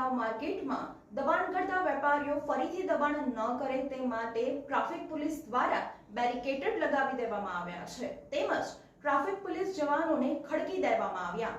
ખંડેરાવ માર્કેટમાં દબાણ કરતા વેપારીઓ ફરીથી દબાણ ન કરે તે માટે ટ્રાફિક પોલીસ દ્વારા બેરિકેટેડ લગાવી દેવામાં આવ્યા છે. તેમજ ટ્રાફિક પોલીસ જવાનોને ખડકી દેવામાં આવ્યા.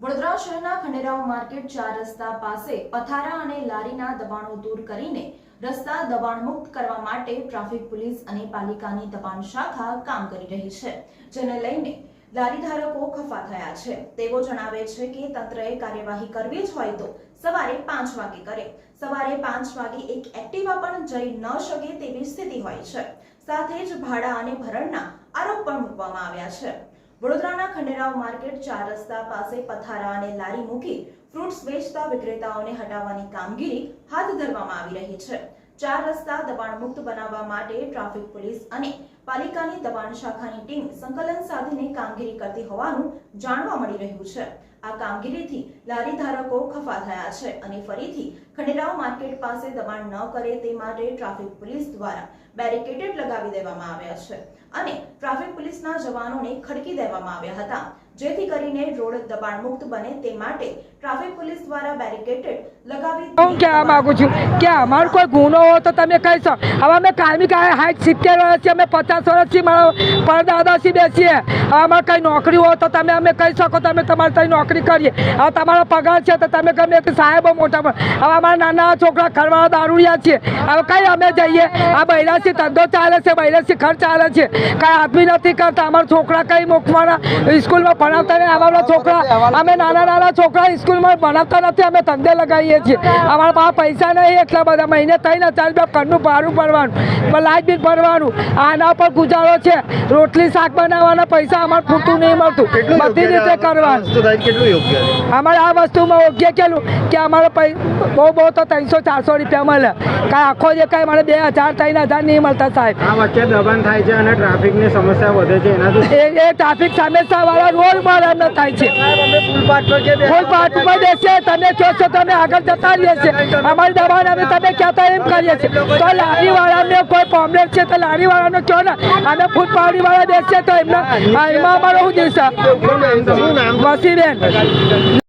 વડોદરા શહેરના ખંડેરાવ માર્કેટ ચાર રસ્તા પાસે પથારા અને લારીના દબાણો દૂર કરીને રસ્તા દબાણ મુક્ત કરવા માટે ટ્રાફિક પોલીસ અને પાલિકાની દબાણ શાખા કામ કરી રહી છે. જેને લઈને લારી ધારકો ખફા થયા છે. તેઓ જણાવે છે કે તંત્રએ કાર્યવાહી કરવી જ હોય તો સવારે પાંચ વાગે કરે. સવારે પાંચ વાગે એક એક્ટિવા પણ જઈ ન શકે તેવી સ્થિતિ હોય છે. સાથે જ ભાડા અને ભરણના આરોપ પણ મૂકવામાં આવ્યા છે. વડોદરાના ખંડેરાવ માર્કેટ ચાર રસ્તા પાસે પથારા અને લારી મૂકી ફ્રૂટ્સ વેચતા વિક્રેતાઓને હટાવવાની કામગીરી હાથ ધરવામાં આવી રહી છે. ચાર રસ્તા દબાણ મુક્ત બનાવવા માટે ટ્રાફિક પોલીસ અને પાલિકાની દબાણ શાખાની ટીમ સંકલન સાધીને કામગીરી કરતી હોવાનું જાણવા મળી રહ્યું છે. આ કામગીરીથી લારી ધારકો ખફા થયા છે અને ફરીથી ખંડેરાવ માર્કેટ પાસે દબાણ ન કરે તે માટે ટ્રાફિક પોલીસ દ્વારા બેરિકેટેડ લગાવી દેવામાં આવ્યા છે અને ટ્રાફિક પોલીસના જવાનોને ખડકી દેવામાં આવ્યા હતા. જેથી કરીને રોડ દબાણ મુક્ત બને તે માટે ટ્રાફિક પોલીસ દ્વારા બેરિકેટેડ લગાવી હું કહેવા માંગુ છું કે અમારો કોઈ ગુનો હોય તો તમે કહી શકો. હવે અમે કાયમી કાય હાઈટ સિત્તેર વર્ષથી અમે પચાસ વર્ષથી મારા પરદાદાથી બેસીએ. હવે અમારે કંઈ નોકરી હોય તો તમે અમે કહી શકો, તમે તમારે ત્યાં નોકરી કરીએ. હવે તમારો પગાર છે તો તમે ગમે તે સાહેબો મોટા પણ. હવે અમારા નાના છોકરા ખરવાળા દારૂડિયા છીએ. હવે કઈ અમે જઈએ? આ બૈરાથી ધંધો ચાલે છે બૈરાથી ખર્ચ ચાલે છે. કાંઈ આદમી નથી કરતા. અમારા છોકરા કંઈ મૂકવાના? સ્કૂલમાં ભણાવતા નહીં અમારા છોકરા. અમે નાના નાના છોકરા સ્કૂલમાં ભણાવતા નથી અમે ધંધે લગાવીએ છીએ. અમારા પાસે પૈસા નહીં એટલા બધા. મહિને ત્રણ હજાર રૂપિયા ઘરનું ભાડું ભરવાનું લાઇટ બિલ ભરવાનું. આના પર ગુજારો છે. રોટલી શાક બનાવવાના પૈસા અમારે પૂરતું નહીં મળતું. બધી રીતે કરવાનું. અમારે આ વસ્તુમાં યોગ્ય કેલું કે અમારે બહુ બહુ તો ત્રણસો ચારસો રૂપિયા મળે. કાંઈ આખો જે કાંઈ મને બે હજાર ત્રણ હજાર નહીં મળતા સાહેબ. આ વચ્ચે દબાણ થાય છે અને ટ્રાફિકની સમસ્યા વધે છે. એનાથી એ ટ્રાફિક સમસ્યા વાળા મારા એમને થાય છે. ફૂલ પાટ પર બેસીએ તમે કહો છો તમે આગળ જતા રહીએ છીએ. અમારી દબાણ અમે તમે કહેતા એમ કરીએ છીએ. તો લારી વાળાને કોઈ પ્રોબ્લેમ છે તો લારી વાળાનો કહો ને. અમે ફૂલ પાડી વાળા બેસીએ તો એમના એમાં અમારો શું દિવસે વસીબેન.